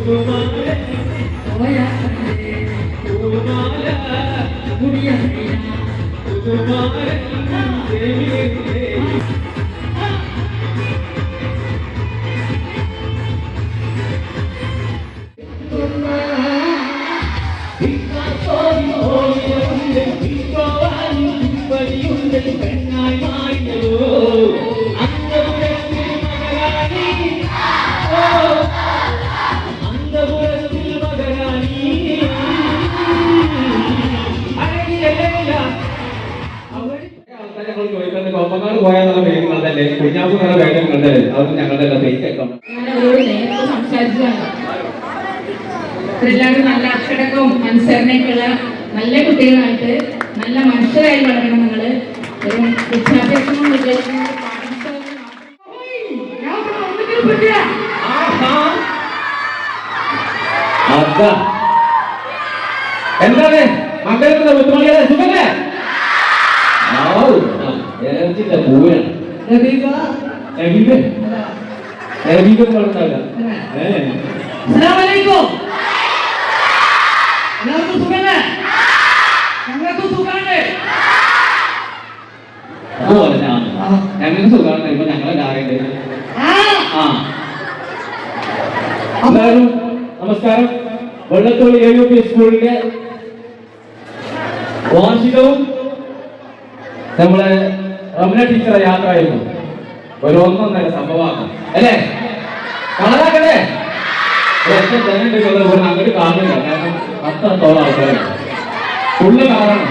Oh, yeah. കുട്ടികളായിട്ട് നല്ല മനുഷ്യരായി വളരണം നിങ്ങൾ വിദ്യാഭ്യാസം എന്താണ്? സുഖല്ലേ? എനർജിന്റെ പൂവാണ് റബീബ, രവീന്ദ്ര? അതുപോലെ ഞാൻ ഞങ്ങൾക്ക് സുഖമാണ് ഇപ്പൊ ഞങ്ങളെ കാര്യണ്ട് ആ. എല്ലാവരും നമസ്കാരം. വെള്ളത്തോളി എ യു പി സ്കൂളിന്റെ വാർഷികവും നമ്മളെ റമന ടീച്ചറെ യാത്രയായിരുന്നു. ഒരു ഒന്നൊന്നര സംഭവമാണ് അല്ലേ? കളറാക്കല്ലേ ഒറ്റ ജനണ്ട് അങ്ങോട്ട് കാണുന്നില്ല കാരണം അത്രത്തോളം ആൾക്കാരാണ് ഫുള്ള് കളറാണ്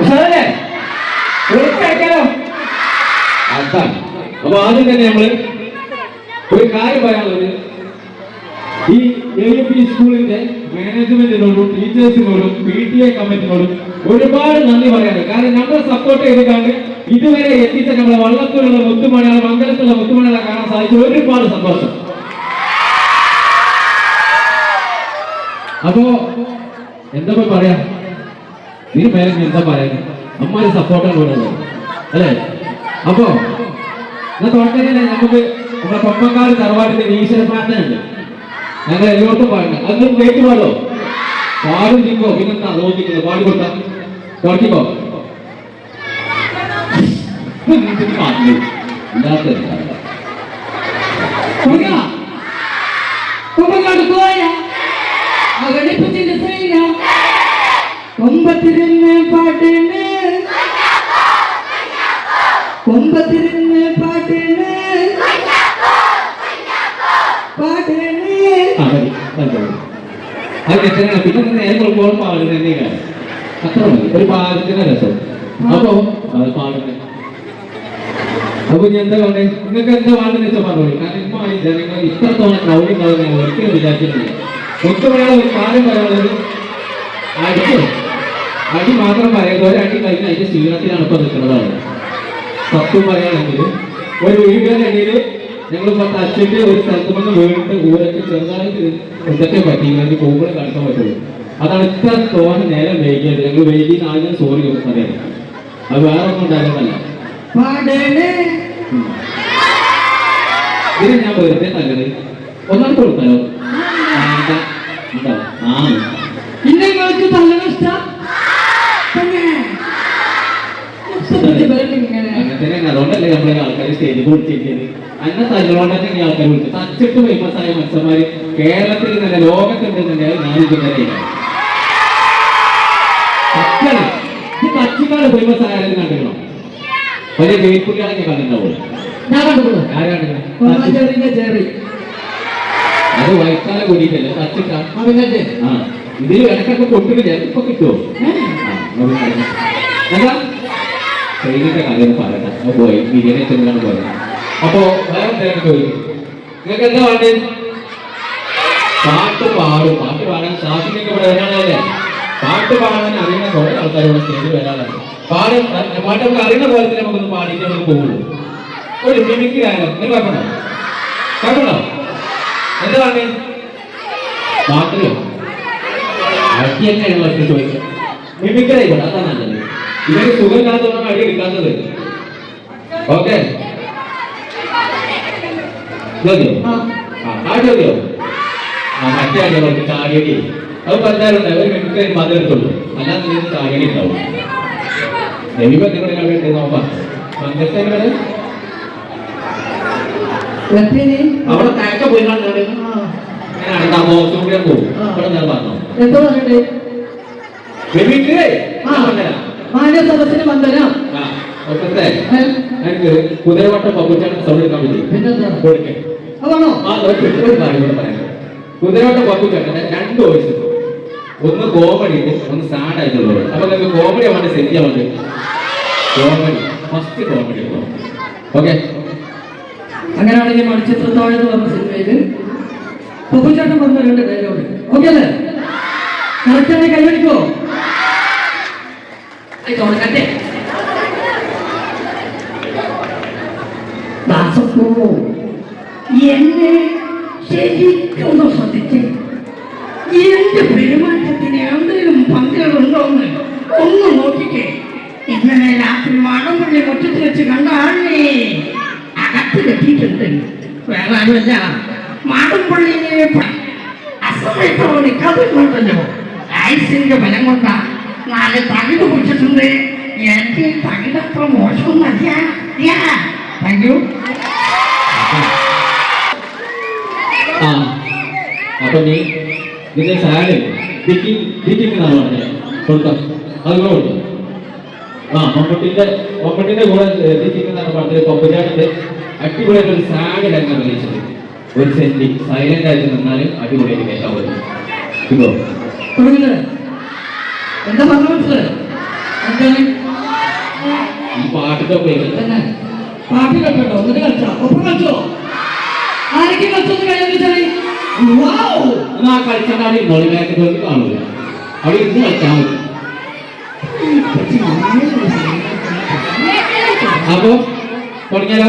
ഉഷാറല്ലേ തീർച്ചയായിട്ടോ അതാണ് അപ്പൊ ആദ്യം തന്നെ നമ്മൾ ഒരു കാര്യം പറയാനുള്ളത്. ഈ എ പി സ്കൂളിന്റെ മാനേജ്മെന്റിനോടും ടീച്ചേഴ്സിനോടും പി ടി എ കമ്മിറ്റിനോടും ഒരുപാട് നന്ദി പറയാനുണ്ട് കാരണം നമ്മൾ സപ്പോർട്ട് ചെയ്തിട്ടാണ് ഇതുവരെ എത്തിച്ച നമ്മളെ വള്ളത്തിലുള്ള മുത്തുമണികളെ മംഗലത്തുള്ള മുത്തുമണികളെ കാണാൻ സാധിച്ചു ഒരുപാട് സന്തോഷം. അപ്പോ എന്താ പറയാ? നീ പേരെ എന്താ പറയുന്നത് അമ്മാര് സപ്പോർട്ടാണ് പറയുന്നത് അല്ലേ? അപ്പോ എന്നാ തുടക്കത്തിൽ നമുക്ക് നമ്മുടെ കൊമ്പക്കാട് തറവാട്ടിന്റെ ഈശ്വര പ്രാർത്ഥന ഉണ്ട്. ഞങ്ങൾ എല്ലായിടത്തും പാടുന്നത് അത് കേട്ട് പാടോ? പാടും നിൽക്കോ പിന്നെന്താ? നോക്കിക്കുന്നത് പാടി തുടക്കിക്കോ. ഇല്ലാത്ത കുമ്പങ്ങാട് പോയ കൊമ്പത്തിരുന്ന് പാട്ടിന്. കൊമ്പത്തിരുന്ന് പാട്ടിന്. പാട്ടിന്. അത് രസമാണ്. പിന്നെ നേരെ കൊടുക്കുമ്പോൾ പാടുന്നത് തന്നെ കാര്യം അത്ര മതി. ഒരു പാടത്തിന് രസം. അപ്പോ അത് പാടുന്നത് അപ്പൊ ഞാൻ എന്താ വേണ്ടേ നിങ്ങൾക്ക് എന്താ വേണ്ടെന്ന് വെച്ചാൽ പറഞ്ഞോളൂ. കാരണം ഇപ്പൊ ജനങ്ങൾ ഇത്രത്തോളം ക്രൗഡ് ഉണ്ടാവും ഞാൻ ഒരിക്കലും വിചാരിച്ചിട്ടില്ല. ഒറ്റ പറയാനുള്ള ഒരു കാര്യം പറയാനുള്ളത് അടിക്ക് അടി മാത്രം പറയുന്നത് ഒരടി കഴിഞ്ഞ് അതിന്റെ ക്ഷീണത്തിലാണ് ഇപ്പൊ നിൽക്കുന്നത് സത്യം പറയുകയാണെങ്കിൽ ഒരു വീടിന്റെ ഇടയിൽ ഞങ്ങൾ പത്ത് അച്ഛന്റെ ഒരു സ്ഥലത്ത് വന്ന് വീണിട്ട് ഊരൊക്കെ ചെറുതായിട്ട് എന്തൊക്കെ പറ്റിയില്ലെങ്കിൽ പോകുമ്പോൾ കാണിക്കാൻ പറ്റുള്ളൂ. അതാണ് ഇത്ര തോന്നെ നേരം വൈകിയത്. ഞങ്ങൾ വൈകി ആദ്യം സോറി പറയാം അത്. വേറെ ഒന്നും ഉണ്ടായിരുന്നല്ല. ഇതിന് ഞാൻ വെറുതെ നല്ലത് ഒന്നാമത്തെ കൊടുത്താലോ? ആ. നിങ്ങൾക്ക് ഇഷ്ടം തന്നെ ഇഷ്ടപ്പെട്ട് വരട്ടെ ഇങ്ങനെ അങ്ങനെ തന്നെ അതുകൊണ്ടല്ലേ നമ്മളെ ആൾക്കാർ സ്റ്റേജിൽ വിളിച്ചിരിക്കുന്നത്. അന്ന തല്ലുകൊണ്ട് തന്നെ ആൾക്കാർ വിളിച്ചു. തച്ചിട്ട് ഫേമസ് ആയ മനുഷ്യന്മാര് കേരളത്തിൽ തന്നെ ലോകത്തുണ്ടെന്നുണ്ടെങ്കിൽ ഞാൻ ഇതുവരെ തച്ചിക്കാട് ഫേമസ് ആയാലും കണ്ടിക്കണം വലിയ വേൽക്കുട്ടികളൊക്കെ കണ്ടിട്ടുണ്ടാവുള്ളൂ. ഞാൻ കണ്ടുപോകും ആരാണ് ചെറിയ ചെറി അത് വയസ്സാലെ കൂടിയിട്ടല്ലേ? തച്ചിട്ടാ? ആ. ഇതിൽ ഇടക്കൊക്കെ കൊട്ടിട്ട് ഇപ്പൊ കിട്ടുമോ എന്താ? ട്രെയിനിന്റെ കാര്യം പറയട്ടെ. അത് പോയി. ബിരിയാണി ചെന്നാണ് പോയത് അപ്പോ വേറെ എന്തെങ്കിലും ചോദിക്കും നിങ്ങൾക്ക് എന്താ വേണ്ടത് പാട്ട് പാടും. പാട്ട് പാടാൻ ഷാഫിനൊക്കെ ഇവിടെ വരാനല്ലേ പാട്ട് പാടാൻ അറിയുന്ന കുറേ ആൾക്കാർ ഇവിടെ വരാനുണ്ട് പാടും പാട്ട് നമുക്ക് അറിയുന്ന പോലെ തന്നെ നമുക്കൊന്ന് പാടിയിട്ട് നമുക്ക് പോകുള്ളൂ ഒരു മിമിക്രി ആയാലും? നിങ്ങൾ കേൾക്കണോ കേൾക്കണോ എന്താ വേണ്ടത് പാട്ടിലോ അടിയൊക്കെ തന്നെയാണ് ഒറ്റ മിമിക്രി മിമിക്രായിക്കോട്ടെ അതാണ് നല്ലത്. ഇവർക്ക് സുഖമില്ലാത്തതുകൊണ്ടാണ് എടുക്കാത്തത് ഓക്കെ. ചോദ്യോ ആ. ആ മറ്റേ ആടിയോ അവർക്ക് ചാടിയടി അത് പറഞ്ഞാലുണ്ട് ഒരു മിനിറ്റ് മതം എടുത്തുള്ളൂ അല്ലാതെ ഇതിന് ചാടിയടി ഉണ്ടാവും ദൈവം നിങ്ങളുടെ കണ്ടിട്ട് നോക്കാം പങ്കെടുത്തേ അവിടെ തഴക്ക പോയി മാന്യ സദസ്സിന് വന്ദനം എനിക്ക് കുതിരവട്ടം പപ്പുച്ചാണ് സൗണ്ട് എടുക്കാൻ പറ്റി. പിന്നെന്താ കൊടുക്കേ. അതാണോ? ആ ഒരു ഒരു കാര്യം കൂടെ പറയാം. കുതിരവട്ടം രണ്ട് വോയിസ് ഒന്ന് കോമഡി ഒന്ന് സാഡ് ആയിട്ടുള്ളത്. അപ്പൊ നിങ്ങൾക്ക് കോമഡി ആവാണ്ട് സെറ്റ് ചെയ്യാൻ വേണ്ടി കോമഡി ഫസ്റ്റ് കോമഡി ഓക്കെ അങ്ങനെയാണെങ്കിൽ മണിച്ചിത്രത്താഴ് എന്ന് പറഞ്ഞ സിനിമയിൽ പപ്പുച്ചാട്ടം പറഞ്ഞ രണ്ട് ഡയലോഗ് ഓക്കെ അല്ലേ? കറക്റ്റായി കൈവരിക്കോ ആയിക്കോട്ടെ അസമയത്തോടെ കഥകളുണ്ടല്ലോ ആയുസിന്റെ ബലം കൊണ്ടാ നാല് തകിട് കുടിച്ചിട്ടുണ്ട്. എന്റെ തകിടത്ര മോശമൊന്നല്ല താങ്ക് യു. ആ അപ്പൊ നീ നിന്റെ പറഞ്ഞത് കൊടുക്കാം അത് ആ മമ്മൂട്ടിന്റെ മമ്മൂട്ടിന്റെ കൂടെ എന്നാണ് പറഞ്ഞത് പപ്പുചാട്ടിന്റെ അടിപൊളിയായിട്ട് ഒരു സാഗ് അങ്ങനെ വിളിച്ചത് ഒരു സെന്റി സൈലന്റ് ആയിട്ട് നിന്നാൽ അടിപൊളിയായിട്ട് കേൾക്കാൻ പറ്റും. ഇതോ എന്താ പറഞ്ഞു മനസ്സിലായോ? എന്താണ്? ഈ പാട്ടിന്റെ തന്നെ. പാട്ട് കേട്ടോ എന്നിട്ട് കളിച്ചോ. ഒപ്പം കളിച്ചോ? ആരൊക്കെ കളിച്ചൊന്ന് കഴിഞ്ഞാൽ ആ കളിച്ചാൽ കാണൂല? അവിടെ ഇരുന്ന് കളിച്ചാൽ മതി. അപ്പൊ തുടങ്ങിയാലോ?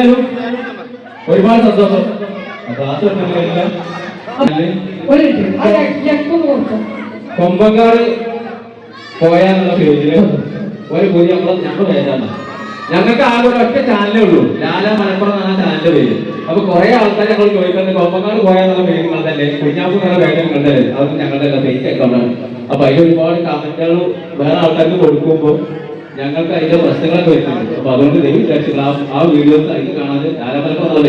എന്തായാലും ഒരുപാട് സന്തോഷം. കൊമ്പങ്കാട് പോയാന്നുള്ള പേജിൽ ഒരു പുതിയ നമ്മളെ ഞങ്ങൾ പേരാണ്. ഞങ്ങൾക്ക് ആകെ ഒരു ഒറ്റ ചാനലേ ഉള്ളൂ. ലാല മലപ്പുറം എന്നാണ് ചാനലിന്റെ പേര്. അപ്പൊ കുറെ ആൾക്കാർ ഞങ്ങൾ ചോദിക്കുന്നത് കൊമ്പങ്കാട് പോയാന്നുള്ള പേര് നിങ്ങളുടല്ലേ കുഞ്ഞാപ്പ് എന്നുള്ള പേര് നിങ്ങളുടെ ഞങ്ങളുടെ ഫേക്ക് അക്കൗണ്ടാണ് അപ്പൊ അതിൽ ഒരുപാട് കമന്റുകൾ വേറെ ആൾക്കാർക്ക് കൊടുക്കുമ്പോൾ ഞങ്ങൾക്ക് അതിന്റെ പ്രശ്നങ്ങളൊക്കെ വരുന്നുണ്ട്. അപ്പൊ അതുകൊണ്ട് ദൈവം വിചാരിച്ചില്ല ആ- വീഡിയോസ് അതിന് കാണാതെ ലാല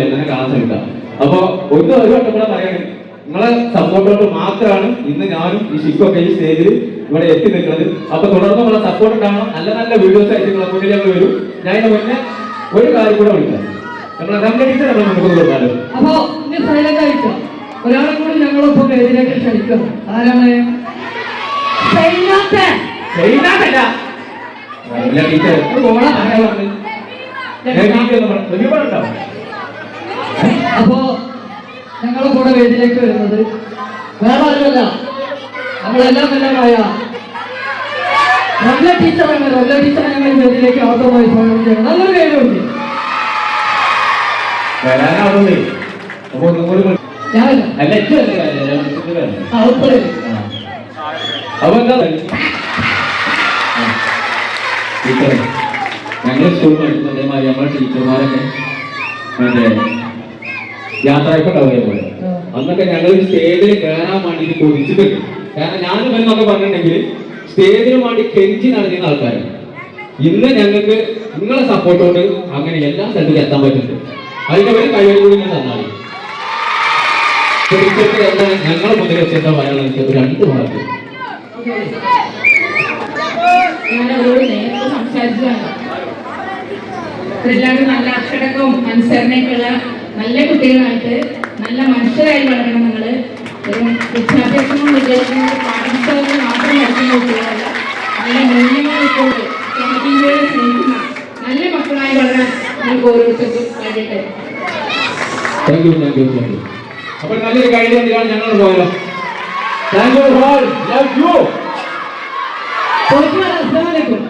എങ്ങനെ കാണാൻ ശ്രമിക്കാം അപ്പൊ ഒന്ന് ഒരു വട്ടം കൂടെ പറയണേ നിങ്ങളെ സപ്പോർട്ടോട് മാത്രമാണ് ഇന്ന് ഞാനും ഈ ശിക്കൊക്കെ ഈ സ്റ്റേജിൽ ഇവിടെ എത്തി നിൽക്കുന്നത്. അപ്പൊ തുടർന്ന് നമ്മളെ സപ്പോർട്ട് കാണാം നല്ല നല്ല വീഡിയോസ് ആയിട്ട് നിങ്ങളെ മുന്നിൽ ഞങ്ങൾ വരും. ഞാൻ ഇതിന് മുന്നേ ഒരു കാര്യം കൂടെ വിളിക്കാം. നമ്മളെ നമ്മുടെ നമ്മൾ നമുക്ക് കൊടുക്കാലോ അപ്പോ ഇനി സൈലന്റ് ആയിട്ടോ ഒരാളെ കൂടി ഞങ്ങളൊപ്പം വേദിയിലേക്ക് ക്ഷണിക്കണം ആരാണ്? അപ്പോ ഞങ്ങളെ കൂടെ വേദിയിലേക്ക് വരുന്നത് വേറെ ആരുമല്ല. നമ്മളെല്ലാം എല്ലാമായ നല്ല ടീച്ചറാണ് നല്ല ടീച്ചർ ഞങ്ങൾ വേദിയിലേക്ക് ആദ്യമായി സ്വാഗതം ചെയ്യണം നല്ലൊരു പേരുണ്ട് വരാനാവുന്നേ അപ്പൊ എന്താ ഞാനല്ല. ടീച്ചറെ ഞങ്ങൾ സ്കൂളിൽ പഠിക്കുന്ന അതേമാതിരി നമ്മുടെ ടീച്ചർമാരൊക്കെ മറ്റേ യാത്രയൊക്കെ പോലെ അന്നൊക്കെ ഞങ്ങൾ സ്റ്റേജിൽ കയറാൻ വേണ്ടിയിട്ട് കൊതിച്ചിട്ടുണ്ട് കാരണം ഞാനും എന്നൊക്കെ പറഞ്ഞിട്ടുണ്ടെങ്കിൽ സ്റ്റേജിന് വേണ്ടി കെഞ്ചി നടന്നിരുന്ന ആൾക്കാർ ഇന്ന് ഞങ്ങൾക്ക് നിങ്ങളെ സപ്പോർട്ട് കൊണ്ട് അങ്ങനെ എല്ലാ സ്ഥലത്തും എത്താൻ പറ്റുന്നുണ്ട്. അതിന്റെ ഒരു കഴിവ് കൂടി ഞാൻ തന്നാണ്. ഞങ്ങൾ ഞങ്ങളെ മുന്നിൽ വെച്ചെന്താ പറയാനുള്ള രണ്ട് മാർക്ക് ഞാൻ അവരോട് നേരത്തെ സംസാരിച്ചതാണ്. നല്ല അച്ചടക്കവും അനുസരണയൊക്കെയുള്ള നല്ല കുട്ടികളായിട്ട് നല്ല മനുഷ്യരായി വളരണം നിങ്ങൾ വിദ്യാഭ്യാസവും വിദ്യാഭ്യാസവും പാഠപുസ്തകങ്ങൾ മാത്രം പഠിക്കുന്ന കുട്ടികളല്ല. നല്ല മൂല്യങ്ങൾ ഇപ്പോൾ സ്നേഹിക്കുന്ന നല്ല മക്കളായി വളരാൻ നിങ്ങൾക്ക് ഓരോരുത്തർക്കും കഴിയട്ടെ thank you thank you thank you അപ്പോൾ നല്ലൊരു കാര്യം ഞങ്ങൾ പോയാലോ താങ്ക് യു ലവ് യു പോയിട്ട് വരാം.